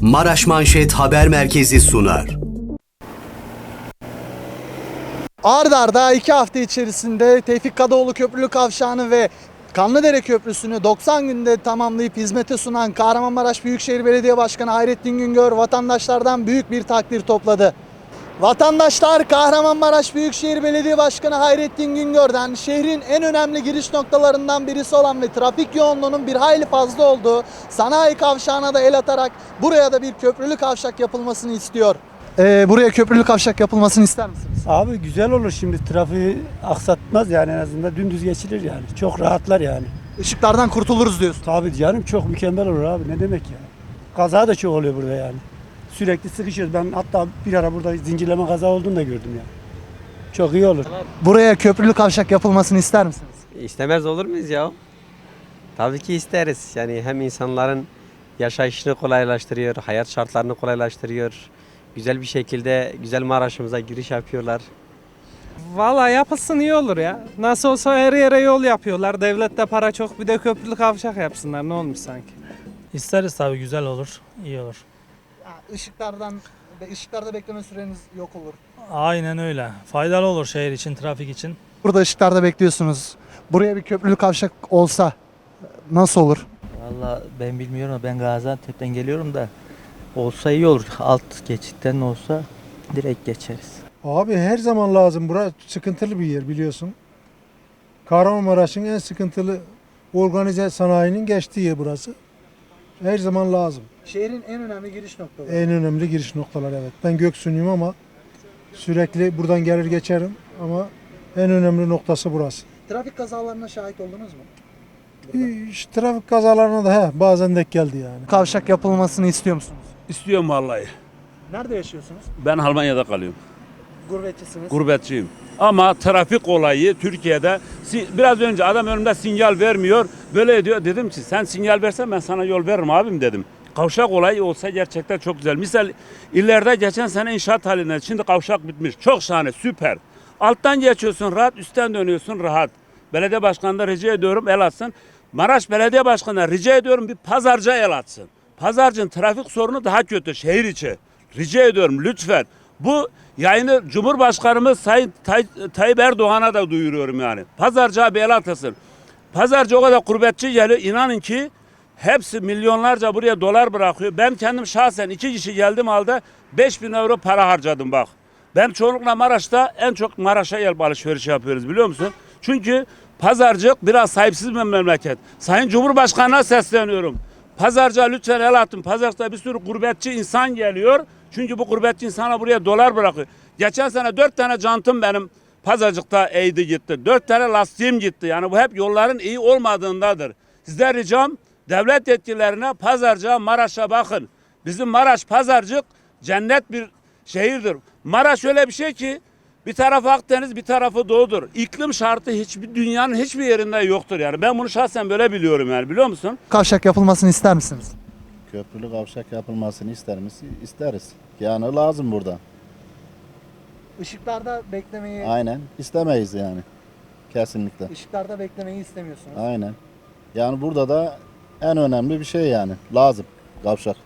Maraş Manşet Haber Merkezi sunar. Ard arda iki hafta içerisinde Tevfik Kadıoğlu Köprülü Kavşağı'nı ve Kanlıdere Köprüsü'nü 90 günde tamamlayıp hizmete sunan Kahramanmaraş Büyükşehir Belediye Başkanı Hayrettin Güngör vatandaşlardan büyük bir takdir topladı. Vatandaşlar Kahramanmaraş Büyükşehir Belediye Başkanı Hayrettin Güngör'den şehrin en önemli giriş noktalarından birisi olan ve trafik yoğunluğunun bir hayli fazla olduğu sanayi kavşağına da el atarak buraya da bir köprülü kavşak yapılmasını istiyor. Ee, buraya köprülü kavşak yapılmasını ister misiniz? Abi güzel olur şimdi trafiği aksatmaz yani en azından dümdüz geçilir yani. Çok rahatlar yani. Işıklardan kurtuluruz diyorsun. Tabii canım çok mükemmel olur abi ne demek ya. Kaza da çok oluyor burada yani. Sürekli sıkışıyoruz. Ben hatta bir ara burada zincirleme kaza olduğunu da gördüm ya. Çok iyi olur. Buraya köprülü kavşak yapılmasını ister misiniz? İstemez olur muyuz ya? Tabii ki isteriz. Yani hem insanların yaşayışını kolaylaştırıyor, hayat şartlarını kolaylaştırıyor. Güzel bir şekilde güzel Maraş'ımıza giriş yapıyorlar. Valla yapılsın iyi olur ya. Nasıl olsa her yere yol yapıyorlar. Devlette para çok bir de köprülü kavşak yapsınlar. Ne olmuş sanki? İsteriz tabii güzel olur, iyi olur. Işıklardan ışıklarda bekleme süreniz yok olur. Aynen öyle. Faydalı olur şehir için, trafik için. Burada ışıklarda bekliyorsunuz. Buraya bir köprülü kavşak olsa nasıl olur? Valla ben bilmiyorum ama ben Gaziantep'ten geliyorum da olsa iyi olur. Alt geçitten olsa direkt geçeriz. Abi her zaman lazım. Bura sıkıntılı bir yer biliyorsun. Kahramanmaraş'ın en sıkıntılı organize sanayinin geçtiği yer burası. Her zaman lazım. Şehrin en önemli giriş noktaları. En önemli giriş noktaları evet. Ben Göksun'uyum ama sürekli buradan gelir geçerim ama en önemli noktası burası. Trafik kazalarına şahit oldunuz mu? İş, trafik kazalarına da he, bazen denk geldi yani. Kavşak yapılmasını istiyor musunuz? İstiyorum vallahi. Nerede yaşıyorsunuz? Ben Almanya'da kalıyorum. Gurbetçisiniz. Gurbetçiyim. Ama trafik olayı Türkiye'de biraz önce adam önümde sinyal vermiyor. Böyle diyor. Dedim ki sen sinyal versen ben sana yol veririm abim dedim. Kavşak olayı olsa gerçekten çok güzel. Misal ileride geçen sene inşaat halinde şimdi kavşak bitmiş. Çok şahane süper. Alttan geçiyorsun rahat üstten dönüyorsun rahat. Belediye başkanına rica ediyorum el atsın. Maraş Belediye Başkanı'na rica ediyorum bir pazarcı el atsın. Pazarcının trafik sorunu daha kötü şehir içi. Rica ediyorum lütfen. Bu yayını Cumhurbaşkanımız Sayın Tay- Tayyip Erdoğan'a da duyuruyorum yani. Pazarcıya bir el. Pazarcı o kadar gurbetçi geliyor. İnanın ki hepsi milyonlarca buraya dolar bırakıyor. Ben kendim şahsen iki kişi geldim halde 5000 euro para harcadım bak. Ben çoğunlukla Maraş'ta en çok Maraş'a gelip alışveriş yapıyoruz biliyor musun? Çünkü pazarcık biraz sahipsiz bir memleket. Sayın Cumhurbaşkanı'na sesleniyorum. Pazarcığa lütfen el atın. Pazarcıkta bir sürü gurbetçi insan geliyor. Çünkü bu gurbetçi insana buraya dolar bırakıyor. Geçen sene dört tane cantım benim pazarcıkta eğdi gitti. Dört tane lastiğim gitti. Yani bu hep yolların iyi olmadığındadır. Sizden ricam devlet yetkililerine pazarcığa Maraş'a bakın. Bizim Maraş pazarcık cennet bir şehirdir. Maraş öyle bir şey ki bir tarafı Akdeniz bir tarafı Doğu'dur. İklim şartı hiçbir dünyanın hiçbir yerinde yoktur yani. Ben bunu şahsen böyle biliyorum yani biliyor musun? Kavşak yapılmasını ister misiniz? Köprülü kavşak yapılmasını ister misin? İsteriz. Yani lazım burada. Işıklarda beklemeyi, Aynen. İstemeyiz yani. Kesinlikle. ışıklarda beklemeyi istemiyorsunuz. Aynen. Yani burada da en önemli bir şey yani. Lazım kavşak.